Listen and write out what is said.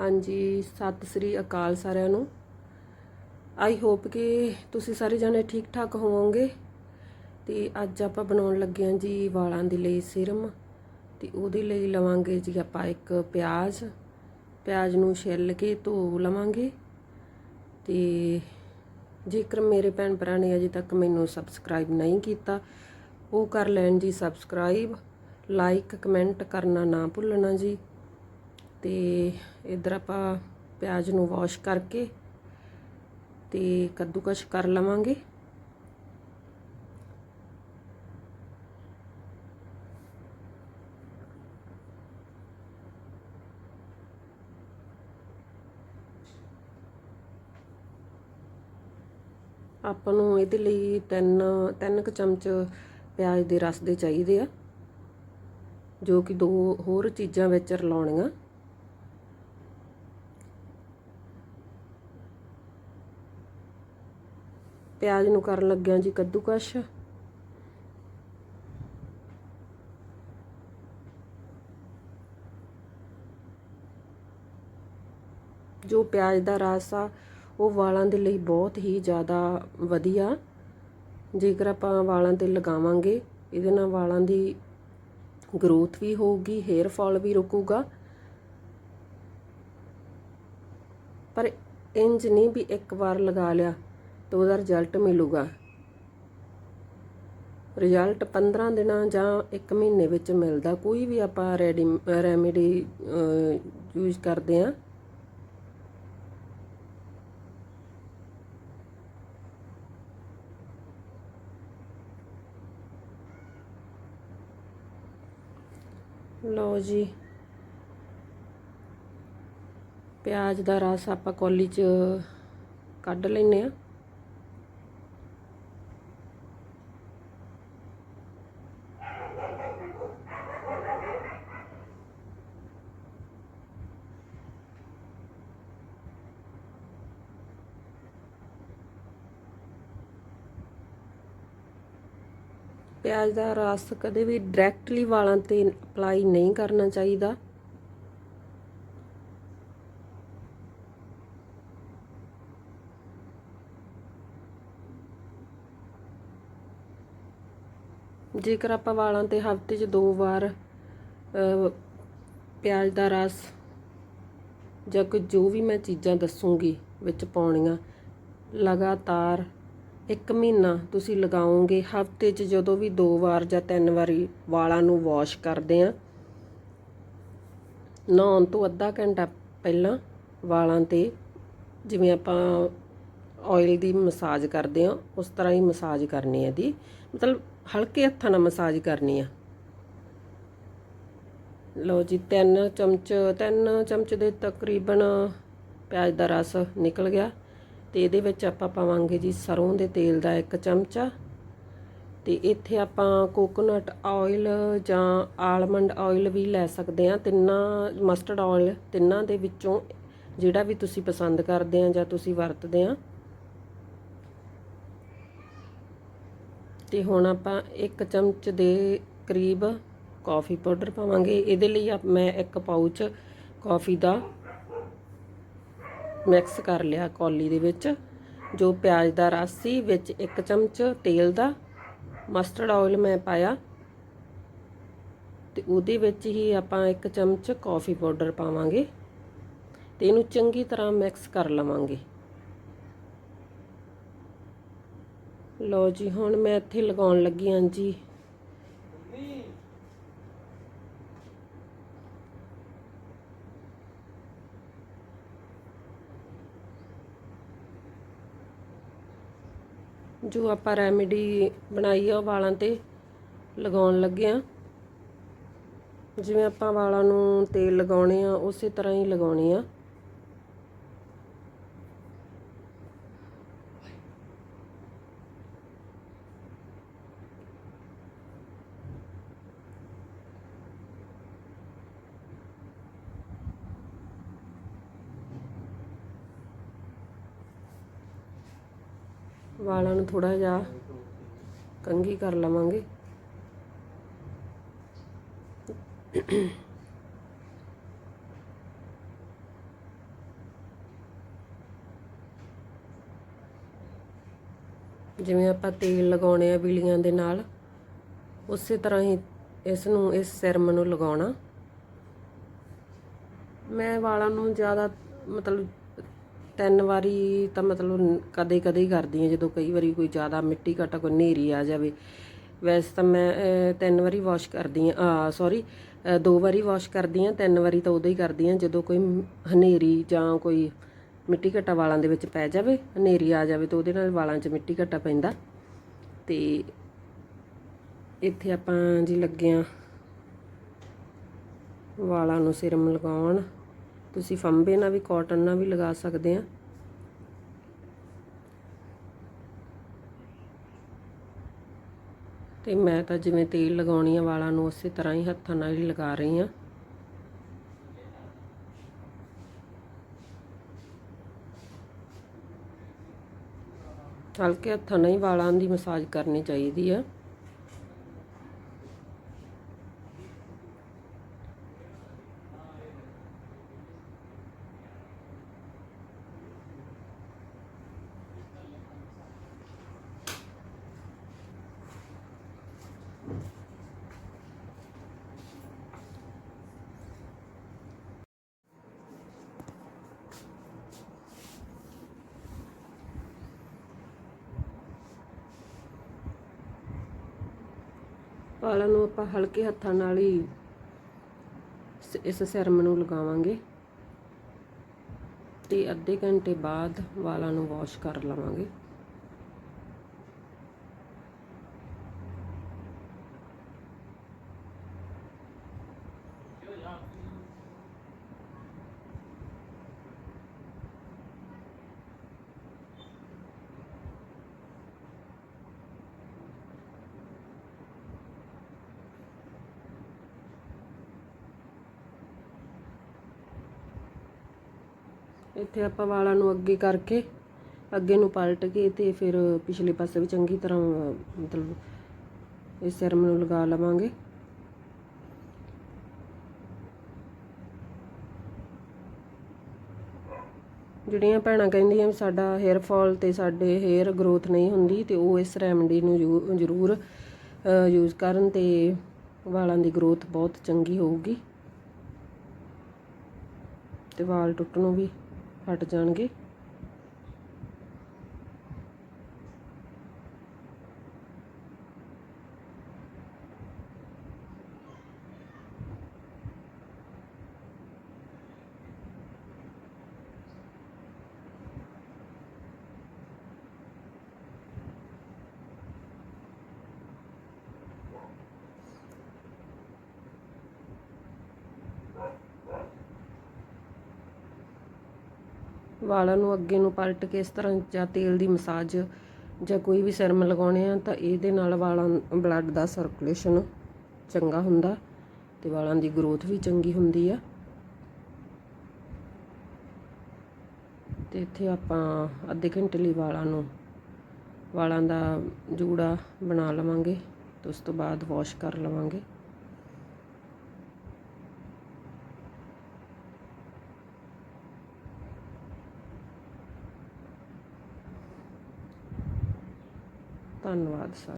ਹਾਂਜੀ, ਸਤਿ ਸ੍ਰੀ ਅਕਾਲ ਸਾਰਿਆਂ ਨੂੰ। ਆਈ ਹੋਪ ਕਿ ਤੁਸੀਂ ਸਾਰੇ ਜਣੇ ਠੀਕ ਠਾਕ ਹੋਵੋਗੇ। ਤੇ ਅੱਜ ਆਪਾਂ ਬਣਾਉਣ ਲੱਗੇ ਹਾਂ ਜੀ ਵਾਲਾਂ ਦੇ ਲਈ ਸਿਰਮ। ਤੇ ਉਹਦੇ ਲਈ ਲਵਾਂਗੇ ਜੀ ਆਪਾਂ ਇੱਕ ਪਿਆਜ਼। ਪਿਆਜ਼ ਨੂੰ ਛਿੱਲ ਕੇ ਧੋ ਲਵਾਂਗੇ। ਤੇ ਜੇਕਰ ਮੇਰੇ ਭੈਣ ਭਰਾ ਨੇ ਅਜੇ ਤੱਕ ਮੈਨੂੰ ਸਬਸਕ੍ਰਾਈਬ ਨਹੀਂ ਕੀਤਾ, ਉਹ ਕਰ ਲੈਣ ਜੀ ਸਬਸਕ੍ਰਾਈਬ ਲਾਈਕ ਕਮੈਂਟ ਕਰਨਾ ਨਾ ਭੁੱਲਣਾ ਜੀ। ਤੇ ਇਧਰ ਆਪਾਂ ਪਿਆਜ਼ ਨੂੰ ਵਾਸ਼ ਕਰਕੇ ਤੇ ਕੱਦੂਕਸ਼ ਕਰ ਲਵਾਂਗੇ। ਆਪਾਂ ਨੂੰ ਇਹਦੇ ਲਈ ਤਿੰਨ ਤਿੰਨ ਕੁ ਚਮਚ ਪਿਆਜ਼ ਦੇ ਰਸ ਦੇ ਚਾਹੀਦੇ ਆ, ਜੋ ਕਿ ਦੋ ਹੋਰ ਚੀਜ਼ਾਂ ਵਿੱਚ ਰਲਾਉਣੀਆਂ। ਪਿਆਜ਼ ਨੂੰ ਕਰਨ ਲੱਗਿਆ ਜੀ ਕੱਦੂਕਸ਼। ਜੋ ਪਿਆਜ਼ ਦਾ ਰਸ ਆ, ਉਹ ਵਾਲਾਂ ਦੇ ਲਈ ਬਹੁਤ ਹੀ ਜ਼ਿਆਦਾ ਵਧੀਆ। ਜੇਕਰ ਆਪਾਂ ਵਾਲਾਂ ਤੇ ਲਗਾਵਾਂਗੇ, ਇਹਦੇ ਨਾਲ ਵਾਲਾਂ ਦੀ ਗਰੋਥ ਵੀ ਹੋਊਗੀ ਹੇਅਰ ਫਾਲ ਵੀ ਰੁਕੂਗਾ। ਪਰ ਇੰਜ ਨਹੀਂ ਵੀ ਇੱਕ ਵਾਰ ਲਗਾ ਲਿਆ ਤਾਂ ਉਹਦਾ ਰਿਜ਼ਲਟ ਮਿਲੂਗਾ। ਰਿਜ਼ਲਟ 15 ਦਿਨਾਂ ਜਾਂ 1 ਮਹੀਨੇ ਵਿੱਚ ਮਿਲਦਾ। ਕੋਈ ਵੀ ਆਪਾਂ ਰੈਡੀ ਰੈਮੇਡੀ ਯੂਜ਼ ਕਰਦੇ ਆ ਲਓ ਜੀ। ਪਿਆਜ਼ ਦਾ ਰਸ ਆਪਾਂ ਕੌਲੀ 'ਚ ਕੱਢ ਲੈਨੇ ਆ ਪਿਆਜ਼ ਦਾ ਰਸ ਕਦੇ ਵੀ ਡਾਇਰੈਕਟਲੀ ਵਾਲਾਂ ਤੇ ਅਪਲਾਈ ਨਹੀਂ ਕਰਨਾ ਚਾਹੀਦਾ। ਜੇਕਰ ਆਪਾਂ ਵਾਲਾਂ ਤੇ ਹਫ਼ਤੇ 'ਚ ਦੋ ਵਾਰ ਪਿਆਜ਼ ਦਾ ਰਸ ਜਾਂ ਕੋਈ ਜੋ ਵੀ ਮੈਂ ਚੀਜ਼ਾਂ ਦੱਸੂਗੀ ਵਿੱਚ ਪਾਉਣੀਆਂ, ਲਗਾਤਾਰ ਇੱਕ ਮਹੀਨਾ ਤੁਸੀਂ ਲਗਾਓਗੇ, ਹਫ਼ਤੇ 'ਚ ਜਦੋਂ ਵੀ ਦੋ ਵਾਰ ਜਾਂ ਤਿੰਨ ਵਾਰੀ ਵਾਲਾਂ ਨੂੰ ਵਾਸ਼ ਕਰਦੇ ਆ। ਨਹਾਉਣ ਤੋਂ ਅੱਧਾ ਘੰਟਾ ਪਹਿਲਾਂ ਵਾਲਾਂ ਤੇ ਜਿਵੇਂ ਆਪਾਂ ਆਇਲ ਦੀ ਮਸਾਜ ਕਰਦੇ ਆ, ਉਸ ਤਰ੍ਹਾਂ ਹੀ ਮਸਾਜ ਕਰਨੀ ਹੈ ਦੀ ਮਤਲਬ ਹਲਕੇ ਹੱਥਾਂ ਨਾਲ ਮਸਾਜ ਕਰਨੀ ਆ। ਲਓ ਜੀ, ਤਿੰਨ ਚਮਚ ਤਿੰਨ ਚਮਚ ਦੇ ਤਕਰੀਬਨ ਪਿਆਜ਼ ਦਾ ਰਸ ਨਿਕਲ ਗਿਆ। ਤੇ ਇਹਦੇ ਵਿੱਚ ਆਪਾਂ ਪਾਵਾਂਗੇ ਜੀ ਸਰੋਂ ਦੇ ਤੇਲ ਦਾ ਇੱਕ ਚਮਚਾ ਤੇ ਇੱਥੇ ਆਪਾਂ ਕੋਕੋਨਟ ਆਇਲ ਜਾਂ ਆਲਮੰਡ ਆਇਲ ਵੀ ਲੈ ਸਕਦੇ ਆ ਤਿੰਨਾਂ, ਮਸਟਰਡ ਆਇਲ ਤਿੰਨਾਂ ਦੇ ਵਿੱਚੋਂ ਜਿਹੜਾ ਵੀ ਤੁਸੀਂ ਪਸੰਦ ਕਰਦੇ ਆ ਜਾਂ ਤੁਸੀਂ ਵਰਤਦੇ ਆ ਤੇ ਹੁਣ ਆਪਾਂ ਇੱਕ ਚਮਚ ਦੇ ਕਰੀਬ ਕਾਫੀ ਪਾਊਡਰ ਪਾਵਾਂਗੇ। ਇਹਦੇ ਲਈ ਮੈਂ ਇੱਕ ਪਾਊਚ ਕਾਫੀ ਦਾ ਮਿਕਸ ਕਰ ਲਿਆ ਕੌਲੀ ਦੇ ਵਿੱਚ, ਜੋ ਪਿਆਜ਼ ਦਾ ਰਸ ਸੀ, ਵਿੱਚ ਇੱਕ ਚਮਚ ਤੇਲ ਦਾ ਮਸਟਰਡ ਆਇਲ ਮੈਂ ਪਾਇਆ। ਤੇ ਉਹਦੇ ਵਿੱਚ ਹੀ ਆਪਾਂ ਇੱਕ ਚਮਚ ਕਾਫੀ ਪਾਊਡਰ ਪਾਵਾਂਗੇ ਤੇ ਇਹਨੂੰ ਚੰਗੀ ਤਰ੍ਹਾਂ ਮਿਕਸ ਕਰ ਲਵਾਂਗੇ। ਲਓ ਜੀ, ਹੁਣ ਮੈਂ ਇੱਥੇ ਲਗਾਉਣ ਲੱਗੀ ਹਾਂ ਜੀ ਜੋ ਆਪਾਂ ਰੈਮੇਡੀ ਬਣਾਈ ਆ ਉਹ ਵਾਲਾਂ ਤੇ, ਲਗਾਉਣ ਲੱਗੇ ਆ। ਜਿਵੇਂ ਆਪਾਂ ਵਾਲਾਂ ਨੂੰ ਤੇਲ ਲਗਾਉਣੇ ਆ, ਉਸੇ ਤਰ੍ਹਾਂ ਹੀ ਲਗਾਉਣੇ ਆ। ਵਾਲਾਂ ਨੂੰ ਥੋੜਾ ਜਿਹਾ ਕੰਗੀ ਕਰ ਲਵਾਂਗੇ। ਜਿਵੇਂ ਆਪਾਂ ਤੇਲ ਲਗਾਉਣੇ ਆ ਬੀਲੀਆਂ ਦੇ ਨਾਲ, ਉਸੇ ਤਰ੍ਹਾਂ ਹੀ ਇਸ ਨੂੰ, ਇਸ ਸਿਰਮ ਨੂੰ ਲਗਾਉਣਾ। ਮੈਂ ਵਾਲਾਂ ਨੂੰ ਜ਼ਿਆਦਾ ਮਤਲਬ ਤਿੰਨ ਵਾਰੀ ਤਾਂ ਮਤਲਬ ਕਦੇ ਕਦੇ ਹੀ ਕਰਦੀ ਹਾਂ, ਜਦੋਂ ਕਈ ਵਾਰੀ ਕੋਈ ਜ਼ਿਆਦਾ ਮਿੱਟੀ ਘਟਾ, ਕੋਈ ਨੇਰੀ ਆ ਜਾਵੇ। ਵੈਸੇ ਤਾਂ ਮੈਂ ਤਿੰਨ ਵਾਰੀ ਵਾਸ਼ ਕਰਦੀ ਆ ਸੌਰੀ ਦੋ ਵਾਰੀ ਵਾਸ਼ ਕਰਦੀ ਆ ਤਿੰਨ ਵਾਰੀ ਤਾਂ ਉਦੋਂ ਹੀ ਕਰਦੀ ਆ ਜਦੋਂ ਕੋਈ ਹਨੇਰੀ ਜਾਂ ਕੋਈ ਮਿੱਟੀ ਘਟਾ ਵਾਲਾਂ ਦੇ ਵਿੱਚ ਪੈ ਜਾਵੇ, ਹਨੇਰੀ ਆ ਜਾਵੇ ਤਾਂ ਉਹਦੇ ਨਾਲ ਵਾਲਾਂ 'ਚ ਮਿੱਟੀ ਘਟਾ ਪੈਂਦਾ। ਤੇ ਇੱਥੇ ਆਪਾਂ ਜੀ ਲੱਗੇ ਆ ਵਾਲਾਂ ਨੂੰ ਸਿਰਮ ਲਗਾਉਣ। ਤੁਸੀਂ ਫੰਬੇ ਨਾਲ ਵੀ ਕਾਟਨ ਨਾਲ ਵੀ ਲਗਾ ਸਕਦੇ ਆ। ਤੇ ਮੈਂ ਤਾਂ ਜਿਵੇਂ ਤੇਲ ਲਗਾਉਣੀ ਆ, ਵਾਲਾਂ ਨੂੰ ਉਸੇ ਤਰ੍ਹਾਂ ਹੀ ਹੱਥਾਂ ਨਾਲ ਹੀ ਲਗਾ ਰਹੀ ਆ। ਹਲਕੇ ਹੱਥਾਂ ਨਾਲ ਹੀ ਵਾਲਾਂ ਦੀ ਮਸਾਜ ਕਰਨੀ ਚਾਹੀਦੀ ਆ। ਵਾਲਾਂ ਨੂੰ ਆਪਾਂ ਹਲਕੇ ਹੱਥਾਂ ਨਾਲ ਹੀ ਇਸ ਸਿਰਮ ਨੂੰ ਲਗਾਵਾਂਗੇ ਤੇ ਅੱਧੇ ਘੰਟੇ ਬਾਅਦ ਵਾਲਾਂ ਨੂੰ ਵਾਸ਼ ਕਰ ਲਵਾਂਗੇ। ਇੱਥੇ ਆਪਾਂ ਵਾਲਾਂ ਨੂੰ ਅੱਗੇ ਕਰਕੇ, ਅੱਗੇ ਨੂੰ ਪਲਟ ਕੇ ਤੇ ਫਿਰ ਪਿਛਲੇ ਪਾਸੇ ਵੀ ਚੰਗੀ ਤਰ੍ਹਾਂ, ਮਤਲਬ ਇਸ ਸਿਰਮ ਨੂੰ ਲਗਾ ਲਵਾਂਗੇ। ਜਿਹੜੀਆਂ ਭੈਣਾਂ ਕਹਿੰਦੀਆਂ ਵੀ ਸਾਡਾ ਹੇਅਰ ਫਾਲ ਤੇ ਸਾਡੇ ਹੇਅਰ ਗਰੋਥ ਨਹੀਂ ਹੁੰਦੀ ਤੇ ਉਹ ਇਸ ਰੈਮਡੀ ਨੂੰ ਜ਼ਰੂ- ਜ਼ਰੂਰ ਯੂਜ਼ ਕਰਨ ਤੇ ਵਾਲਾਂ ਦੀ ਗਰੋਥ ਬਹੁਤ ਚੰਗੀ ਹੋਊਗੀ। ਤੇ ਵਾਲ ਟੁੱਟਣੋਂ ਵੀ ਹਟ ਜਾਣਗੇ। ਵਾਲਾਂ ਨੂੰ ਅੱਗੇ ਨੂੰ ਪਲਟ ਕੇ ਇਸ ਤਰ੍ਹਾਂ ਜਾਂ ਤੇਲ ਦੀ ਮਸਾਜ ਜਾਂ ਕੋਈ ਵੀ ਸਿਰਮ ਲਗਾਉਣੇ ਆ ਤਾਂ ਇਹਦੇ ਨਾਲ ਵਾਲਾਂ ਬਲੱਡ ਦਾ ਸਰਕੂਲੇਸ਼ਨ ਚੰਗਾ ਹੁੰਦਾ ਤੇ ਵਾਲਾਂ ਦੀ ਗਰੋਥ ਵੀ ਚੰਗੀ ਹੁੰਦੀ ਆ। ਤੇ ਇੱਥੇ ਆਪਾਂ ਅੱਧੇ ਘੰਟੇ ਲਈ ਵਾਲਾਂ ਨੂੰ, ਵਾਲਾਂ ਦਾ ਜੂੜਾ ਬਣਾ ਲਵਾਂਗੇ ਤੇ ਉਸ ਤੋਂ ਬਾਅਦ ਵਾਸ਼ ਕਰ ਲਵਾਂਗੇ। ਧੰਨਵਾਦ ਸਰ।